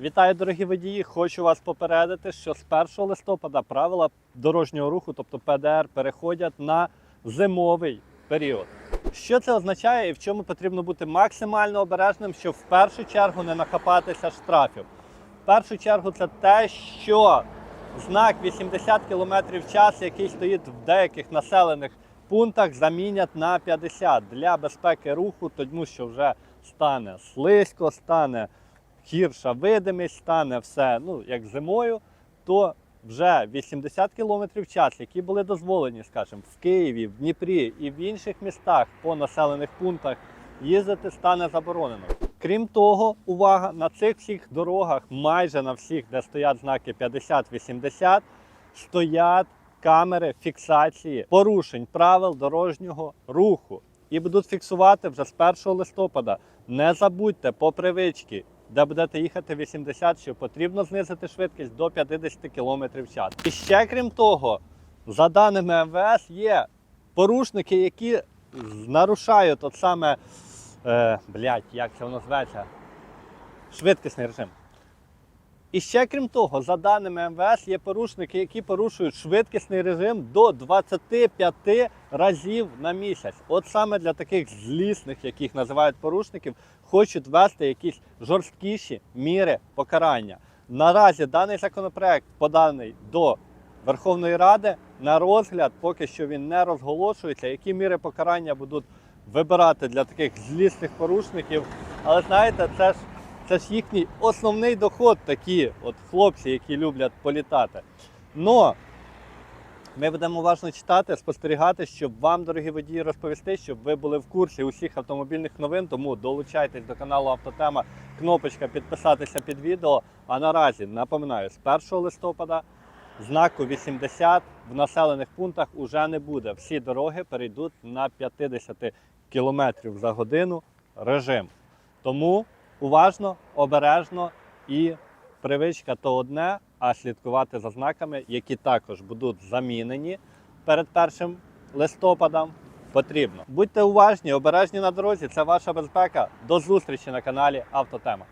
Вітаю, дорогі водії! Хочу вас попередити, що з 1 листопада правила дорожнього руху, тобто ПДР, переходять на зимовий період. Що це означає і в чому потрібно бути максимально обережним, щоб в першу чергу не нахапатися штрафів? В першу чергу це те, що знак 80 км в час, який стоїть в деяких населених пунктах, замінять на 50 для безпеки руху, тому що вже стане слизько, стане гірша видимість, стане все ну, як зимою, то вже 80 км в час, які були дозволені, скажімо, в Києві, в Дніпрі і в інших містах по населених пунктах, їздити стане заборонено. Крім того, увага, на цих всіх дорогах, майже на всіх, де стоять знаки 50-80, стоять камери фіксації порушень правил дорожнього руху. І будуть фіксувати вже з 1 листопада. Не забудьте по привичці, де будете їхати 80, що потрібно знизити швидкість до 50 км в час. І ще крім того, за даними МВС, є порушники, які нарушають от саме, е, блядь, як це воно зветься, швидкісний режим. І ще крім того, за даними МВС, є порушники, які порушують швидкісний режим до 25 разів на місяць. От саме для таких злісних, яких називають порушників, хочуть ввести якісь жорсткіші міри покарання. Наразі даний законопроект поданий до Верховної Ради на розгляд, поки що він не розголошується, які міри покарання будуть вибирати для таких злісних порушників. Але знаєте, це ж це ж їхній основний доход, такі от хлопці, які люблять політати. Но ми будемо уважно читати, спостерігати, щоб вам, дорогі водії, розповісти, щоб ви були в курсі усіх автомобільних новин. Тому долучайтесь до каналу Автотема, кнопочка підписатися під відео. А наразі напоминаю, з 1 листопада знаку 80 в населених пунктах уже не буде. Всі дороги перейдуть на 50 км за годину режим. Тому уважно, обережно і привичка то одне, а слідкувати за знаками, які також будуть замінені перед першим листопадом, потрібно. Будьте уважні, обережні на дорозі. Це ваша безпека. До зустрічі на каналі Автотема.